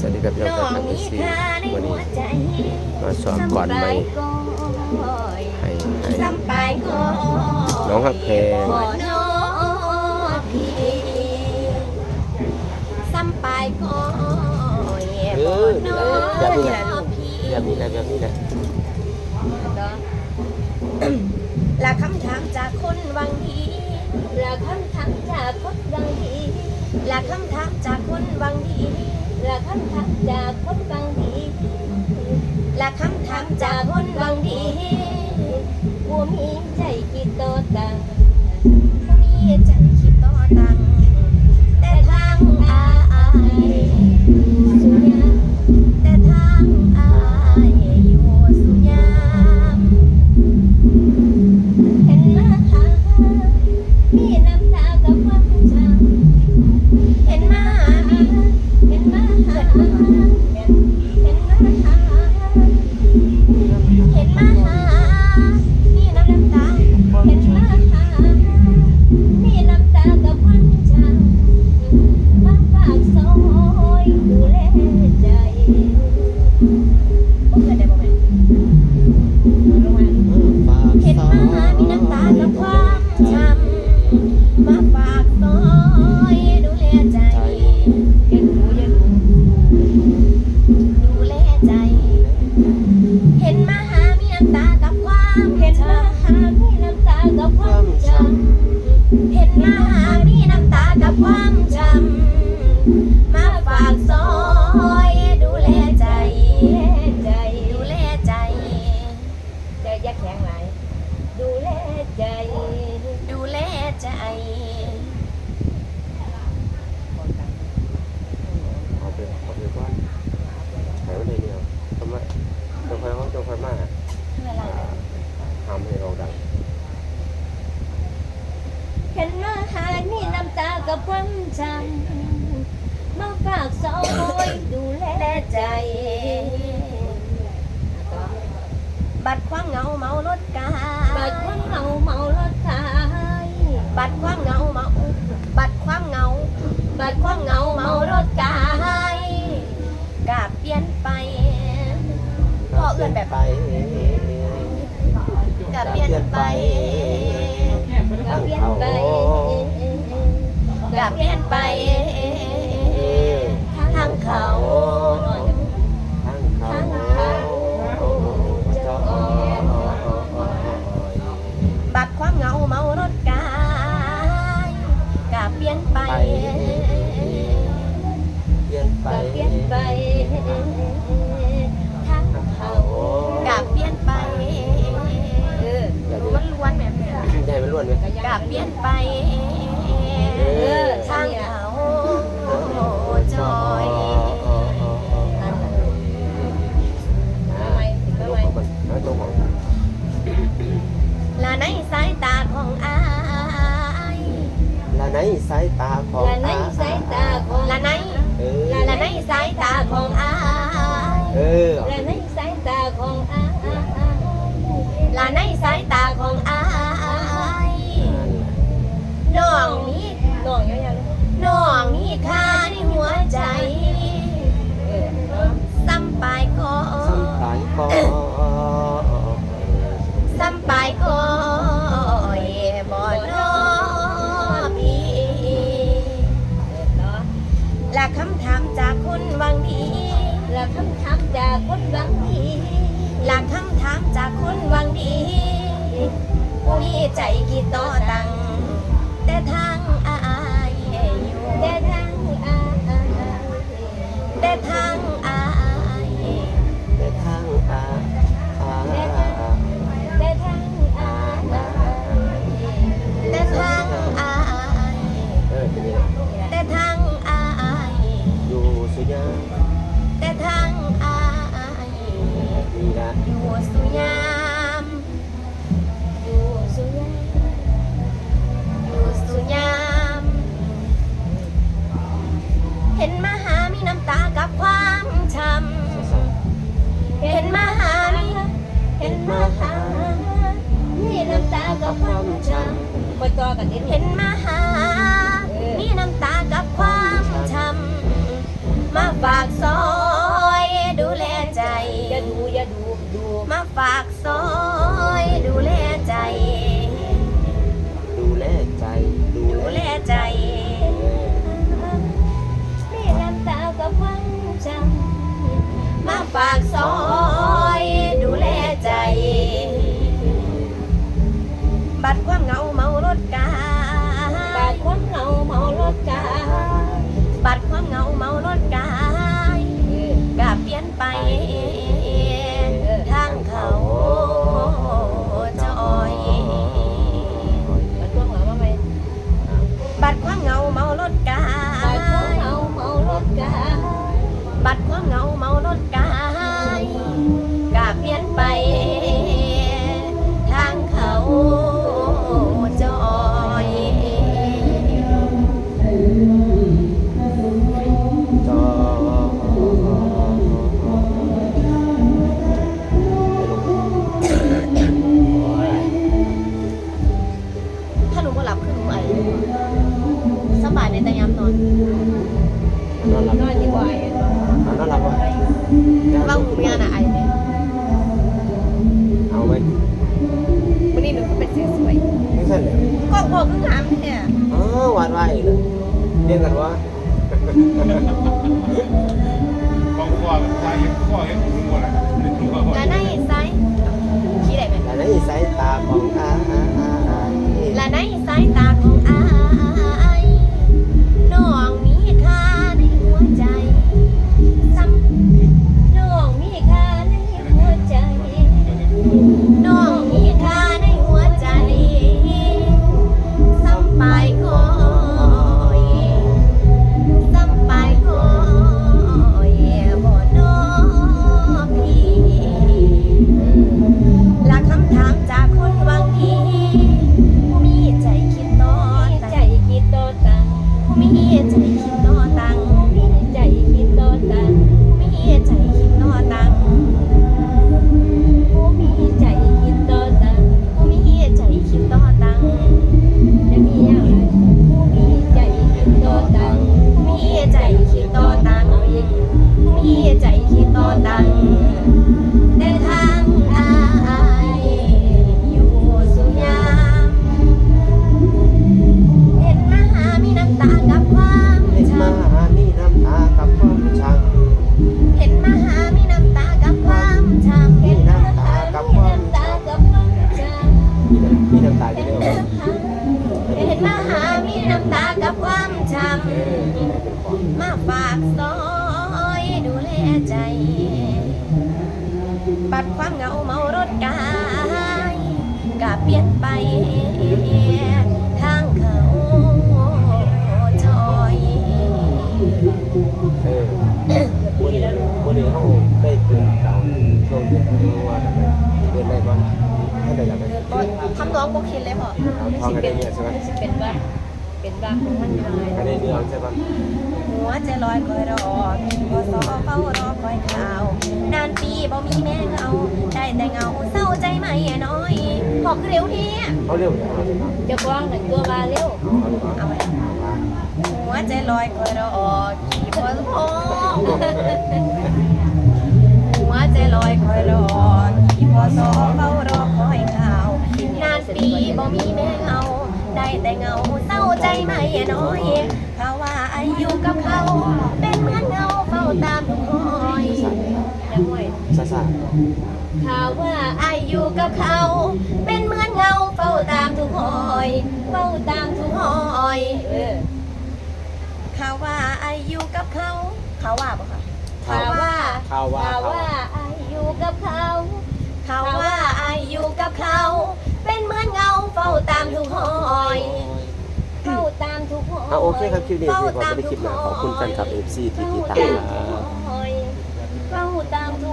สวัสดีครับพี่น้อับนักเอซีวันนี้มาสอนก่อนไม่ให้ให้น้องฮักแพงซ้ำไปก็เออแบบนี้แอยัแบบนี้แหละนี้และละคำถามจากคนวังดีละคำถามจากคนวังดีละคำถามจากคนวังดี ละคำถามจากคนบางดีละคำถามจากคนบางดีผู้มี กับความจำมาฝากสองคนดูแลใจบัดความเงาเมารถกาบัดความเงาเมา เปลี่ยนไป ใจกี่ต่อตัง แต่ทางอายอยู่แต่ทางอายแต่ทางอายแต่ทางอายแต่ทางอายแต่ทางอายแต่ทางอายอยู่สุยาแต่ทางอายอยู่สุยา ต่อกันเห็นมาหา มีน้ำตากับความช้ำมาฝากซอยดูแลใจ อย่าดูอย่าดูดูมาฝากซอยดูแลใจ ดูแลใจ ดูแลใจ มีน้ำตากับความจำมาฝากซอยดูแลใจ บัดความเงาเมา ร ไหวเลยเรียนกันวะบางข้อใช้ข้อเห็นหัวอะไรเป็นหัวและ ปัดความเหงาเมารถกายกาเปลี่ยนไปทางเขาจอยเออวันนี้วันนี้เขาได้ตื่นเช้าช่วงเย็นรู้ว่าทำไมเดินได้บ้างถ้ได้ยังไงทำน้องบกคิดเลยพอท้องกันได้เนี่ยใช่ไหมสิเป็นว่า เป็นว่าของมันทายกันได้เนื้อใช่ปะหัวใจลอยคอยรอพอสอเฝ้ารอคอยข่าวนานปีบ่มีแม่เงาได้แต่เงาเศร้าใจไม่น้อยพอกเร็วนี้เขาเรียกว่าอะไรนะจะบ้องหนึ่งตัวมาเร็วเอาดีกว่าเอาไว้หัวใจลอยคอยรอขี่พอสอหัวใจลอยคอยรอขี่พอสอเฝ้ารอคอยข่าวนานปีบ่มีแม่เงา ได้แต่เงาเศร้าใจไม่น้อยเขาว่าอายุกับเขา เป็นเหมือนเงาเฝ้าตามทุกคอยจะห่วยซาซาข่าวว่าอายุกับเขา เป็นเหมือนเงาเฝ้าตามทุกคอยเฝ้าตามทุทุกกคอยเออเขาว่าอายุกับเขา เขาว่าปะคะข่าวว่าข่าวว่า ทุกคอยเฝ้าตามทุกคนอะโอเคครับคลิปนี้ที่ผมจะได้คลิปหนะขอบคุณแฟนคลับ FC ที่ติดตาม